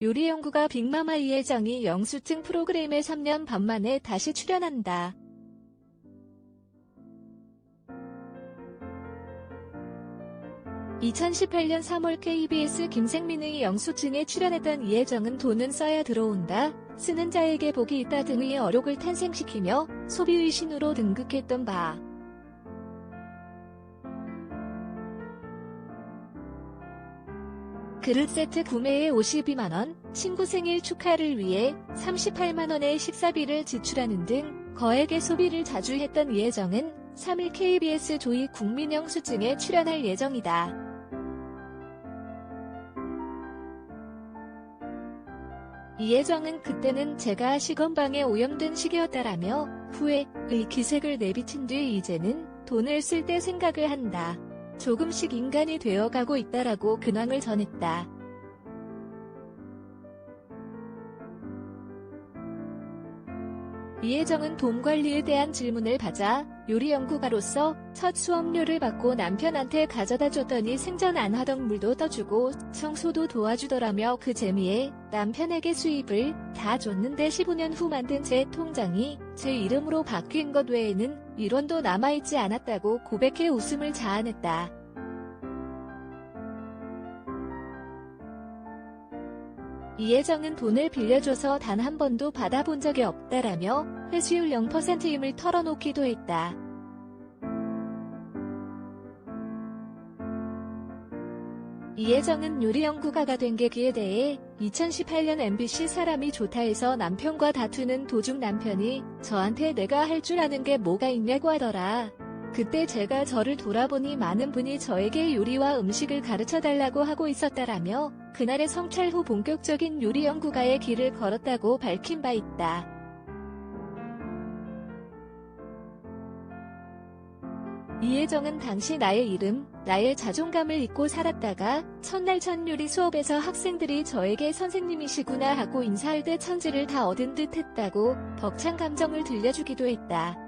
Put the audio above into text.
요리 연구가 빅마마 이혜정이 영수증 프로그램에 3년 반 만에 다시 출연한다. (2018년 3월) KBS 김생민의 영수증에 출연했던 이혜정은 돈은 써야 들어온다, 쓰는 자에게 복이 있다 등의 어록을 탄생시키며 소비의 신으로 등극했던 바. 그릇 세트 구매에 52만원, 친구 생일 축하를 위해 38만원의 식사비를 지출하는 등 거액의 소비를 자주 했던 이혜정은 3일 KBS 조이 국민영수증에 출연할 예정이다. 이혜정은 그때는 제가 시건방에 오염된 시기였다라며 후회의 기색을 내비친 뒤 이제는 돈을 쓸 때 생각을 한다. 조금씩 인간이 되어가고 있다라고 근황을 전했다. 이혜정은 돈 관리에 대한 질문을 받아 요리 연구가로서 첫 수업료를 받고 남편한테 가져다 줬더니 생전 안 하던 물도 떠주고 청소도 도와주더라며 그 재미에 남편에게 수입을 다 줬는데 15년 후 만든 제 통장이 제 이름으로 바뀐 것 외에는 1원도 남아있지 않았다고 고백해 웃음을 자아냈다. 이혜정은 돈을 빌려줘서 단 한 번도 받아본 적이 없다라며 회수율 0%임을 털어놓기도 했다. 이혜정은 요리 연구가가 된 계기에 대해 2018년 MBC 사람이 좋다 해서 남편과 다투는 도중 남편이 저한테 내가 할 줄 아는 게 뭐가 있냐고 하더라. 그때 제가 저를 돌아보니 많은 분이 저에게 요리와 음식을 가르쳐 달라고 하고 있었다라며 그날의 성찰 후 본격적인 요리 연구가의 길을 걸었다고 밝힌 바 있다. 이혜정은 당시 나의 이름, 나의 자존감을 잊고 살았다가 첫날 첫 요리 수업에서 학생들이 저에게 선생님이시구나 하고 인사할 때 천지를 다 얻은 듯 했다고 벅찬 감정을 들려주기도 했다.